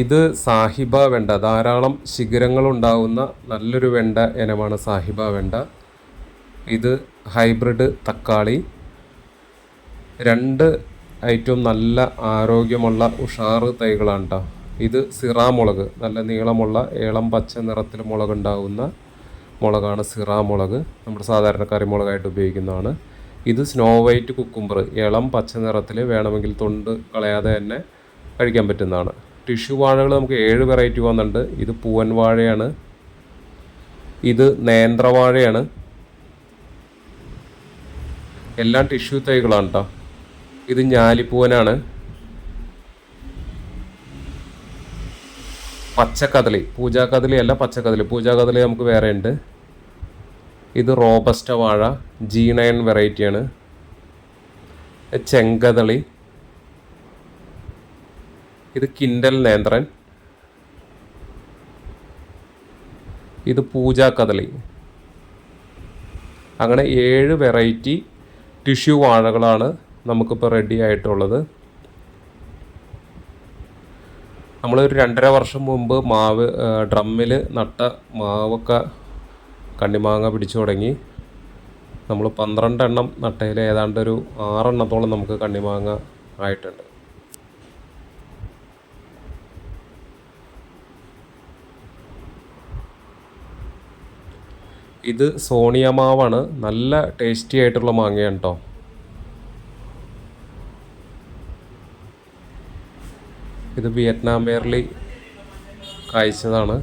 ഇത് സാഹിബ വെണ്ട ധാരാളം ശിഖരങ്ങളുണ്ടാവുന്ന നല്ലൊരു വെണ്ട ഇനമാണ് സാഹിബ വെണ്ട. ഇത് ഹൈബ്രിഡ് തക്കാളി. രണ്ട് ഐറ്റവും നല്ല ആരോഗ്യമുള്ള ഉഷാറ് തൈകളാണ് കേട്ടോ ഇത് സിറാ മുളക് നല്ല നീളമുള്ള ഏളം പച്ച നിറത്തിൽ മുളകുണ്ടാവുന്ന മുളകാണ് സിറാ മുളക് നമ്മുടെ സാധാരണ കറിമുളകായിട്ട് ഉപയോഗിക്കുന്നതാണ്. ഇത് സ്നോ വൈറ്റ് കുക്കുംബർ ഇളം പച്ച നിറത്തിൽ വേണമെങ്കിൽ തൊണ്ട് കളയാതെ തന്നെ കഴിക്കാൻ പറ്റുന്നതാണ്. ടിഷ്യൂ വാഴകൾ നമുക്ക് ഏഴ് വെറൈറ്റി വന്നിട്ടുണ്ട്. ഇത് പൂവൻ വാഴയാണ്. ഇത് നേന്ത്രവാഴയാണ് എല്ലാം ടിഷ്യൂ തൈകളാണ് കേട്ടോ ഇത് ഞാലിപ്പൂവനാണ്. പച്ചക്കദളി പൂജാക്കദളി അല്ല പച്ചക്കദളി പൂജാക്കദളി നമുക്ക് വേറെ ഉണ്ട് ഇത് റോബസ്റ്റ വാഴ ജി നയൻ വെറൈറ്റിയാണ്. ചെങ്കദളി ഇത് കിൻഡൽ നേന്ത്രൻ. ഇത് പൂജാക്കദളി അങ്ങനെ ഏഴ് വെറൈറ്റി ടിഷ്യൂ വാഴകളാണ് നമുക്കിപ്പോൾ റെഡി ആയിട്ടുള്ളത്. നമ്മളൊരു രണ്ടര വർഷം മുമ്പ് മാവ് ഡ്രമ്മിൽ നട്ട മാവൊക്കെ കണ്ണിമാങ്ങ പിടിച്ചു തുടങ്ങി. നമ്മൾ പന്ത്രണ്ടെണ്ണം നട്ടയിൽ ഏതാണ്ട് ഒരു ആറെണ്ണത്തോളം നമുക്ക് കണ്ണിമാങ്ങ ആയിട്ടുണ്ട്. ഇത് സോണിയ മാവാണ്. നല്ല ടേസ്റ്റി ആയിട്ടുള്ള മാങ്ങയാണ് കേട്ടോ ഇത് വിയറ്റ്നാം വേർലി കായ്ച്ചതാണ്.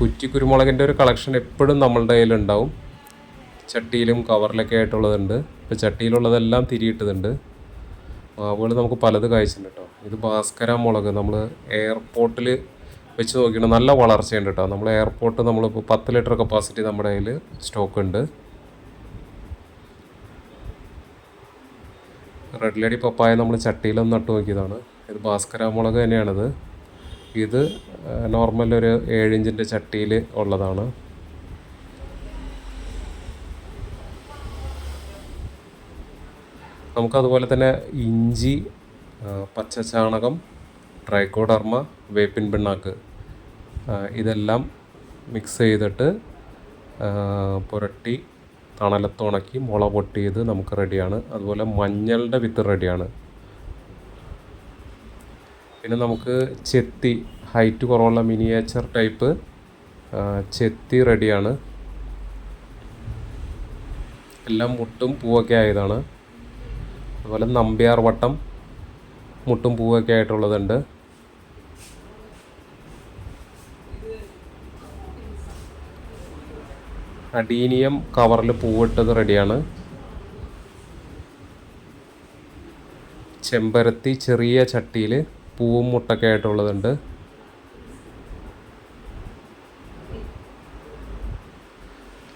കുറ്റി കുരുമുളകിന്റെ ഒരു കളക്ഷൻ എപ്പോഴും നമ്മളുടെ കയ്യിലുണ്ടാവും. ചട്ടിയിലും കവറിലൊക്കെ ആയിട്ടുള്ളതുണ്ട്. ഇപ്പോൾ ചട്ടിയിലുള്ളതെല്ലാം തിരിയിട്ടതുണ്ട്. മാവുകൾ നമുക്ക് പലത് കായ്ച്ചിട്ടുണ്ട് കേട്ടോ ഇത് ഭാസ്കര മുളക്. നമ്മൾ എയർപോർട്ടിൽ വെച്ച് നോക്കിയിട്ട് നല്ല വളർച്ചയുണ്ട് കേട്ടോ നമ്മൾ എയർപോർട്ട് നമ്മളിപ്പോൾ പത്ത് ലിറ്റർ കപ്പാസിറ്റി നമ്മുടെ കയ്യിൽ സ്റ്റോക്ക് ഉണ്ട് റെഡ് ലേഡി പപ്പായ നമ്മൾ ചട്ടിയിലൊന്ന് നട്ടു നോക്കിയതാണ്. ഇത് ഭാസ്കര മുളക് തന്നെയാണിത്. ഇത് നോർമൽ ഒരു ഏഴിഞ്ചിന്റെ ചട്ടിയിൽ ഉള്ളതാണ്. നമുക്കതുപോലെ തന്നെ ഇഞ്ചി പച്ച പച്ചചാണകം ട്രൈക്കോഡർമ വേപ്പിൻ പിണ്ണാക്ക്. ഇതെല്ലാം മിക്സ് ചെയ്തിട്ട് പുരട്ടി തണലത്ത് ഉണക്കി മുള പൊട്ടിയത് നമുക്ക് റെഡിയാണ് അതുപോലെ മഞ്ഞളുടെ വിത്ത് റെഡിയാണ് പിന്നെ നമുക്ക് ചെത്തി ഹൈറ്റ് കുറവുള്ള മിനിയേച്ചർ ടൈപ്പ് ചെത്തി റെഡിയാണ് എല്ലാം മുട്ടും പൂവൊക്കെ ആയതാണ്. അതുപോലെ നമ്പ്യാർ വട്ടം മുട്ടും പൂവൊക്കെ ആയിട്ടുള്ളതുണ്ട്. അഡീനിയം കവറിൽ പൂവിട്ടത് റെഡിയാണ്. ചെമ്പരത്തി ചെറിയ ചട്ടിയിൽ പൂവും മുട്ടൊക്കെ ആയിട്ടുള്ളതുണ്ട്.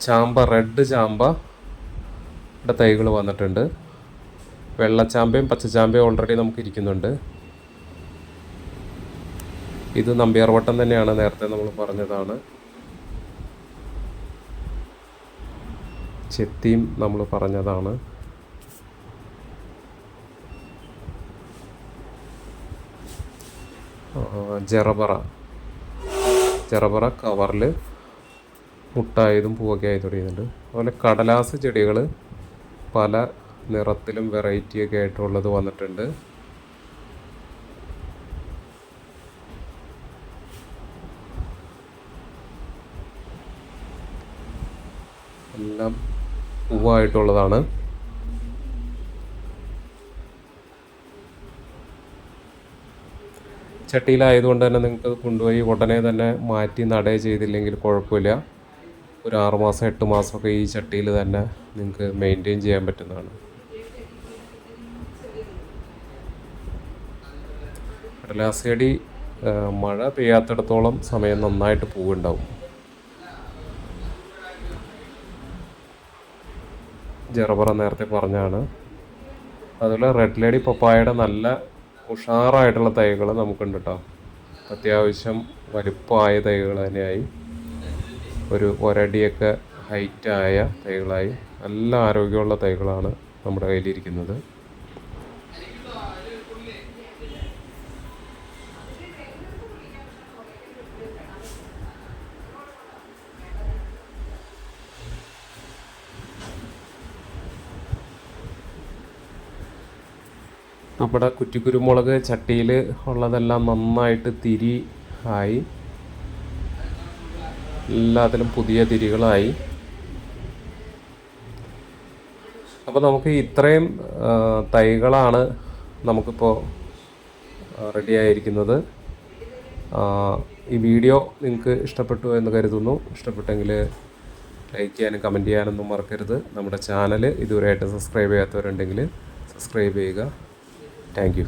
ചാമ്പ റെഡ് ചാമ്പ ഇവിടെ തൈകൾ വന്നിട്ടുണ്ട്. വെള്ളച്ചാമ്പയും പച്ചച്ചാമ്പയും ഓൾറെഡി നമുക്ക് ഇരിക്കുന്നുണ്ട്. ഇത് നമ്പ്യാർവട്ടം തന്നെയാണ് നേരത്തെ നമ്മൾ പറഞ്ഞതാണ്. ചെത്തിയും നമ്മൾ പറഞ്ഞതാണ്. ജറബറ. ജറബറ കവറിൽ മുട്ടായതും പൂവൊക്കെ ആയി തുടങ്ങിയിട്ടുണ്ട്. അതുപോലെ കടലാസ് ചെടികൾ പല നിറത്തിലും വെറൈറ്റിയൊക്കെ ആയിട്ടുള്ളത് വന്നിട്ടുണ്ട്. എല്ലാം പൂവായിട്ടുള്ളതാണ് ചട്ടിയിലായതുകൊണ്ട് തന്നെ നിങ്ങൾക്ക് കൊണ്ടുപോയി ഉടനെ തന്നെ മാറ്റി നടേ ചെയ്തില്ലെങ്കിൽ കുഴപ്പമില്ല. ഒരു ആറ് മാസം എട്ട് മാസമൊക്കെ ഈ ചട്ടിയിൽ തന്നെ നിങ്ങൾക്ക് മെയിന്റെയിൻ ചെയ്യാൻ പറ്റുന്നതാണ്. കടലാസേടി മഴ പെയ്യാത്തിടത്തോളം സമയം നന്നായിട്ട് പൂവുണ്ടാവും. ജറബറ നേരത്തെ പറഞ്ഞാണ്. അതുപോലെ റെഡ് ലേഡി പപ്പായയുടെ നല്ല ഉഷാറായിട്ടുള്ള തൈകൾ നമുക്കുണ്ട് കേട്ടോ അത്യാവശ്യം വലിപ്പമായ തൈകൾ തന്നെയായി. ഒരു ഒരടിയൊക്കെ ഹൈറ്റായ തൈകളായി. നല്ല ആരോഗ്യമുള്ള തൈകളാണ് നമ്മുടെ കയ്യിലിരിക്കുന്നത്. നമ്മുടെ കുറ്റിക്കുരുമുളക് ചട്ടിയിൽ ഉള്ളതെല്ലാം നന്നായിട്ട് തിരി ആയി. എല്ലാത്തിലും പുതിയ തിരികളായി. അപ്പോൾ നമുക്ക് ഇത്രയും തൈകളാണ് നമുക്കിപ്പോൾ റെഡി ആയിരിക്കുന്നത്. ഈ വീഡിയോ നിങ്ങൾക്ക് ഇഷ്ടപ്പെട്ടു എന്ന് കരുതുന്നു. ഇഷ്ടപ്പെട്ടെങ്കിൽ ലൈക്ക് ചെയ്യാനും കമന്റ് ചെയ്യാനൊന്നും മറക്കരുത്. നമ്മുടെ ചാനൽ ഇതുവരെയായിട്ട് സബ്സ്ക്രൈബ് ചെയ്യാത്തവരുണ്ടെങ്കിൽ സബ്സ്ക്രൈബ് ചെയ്യുക. Thank you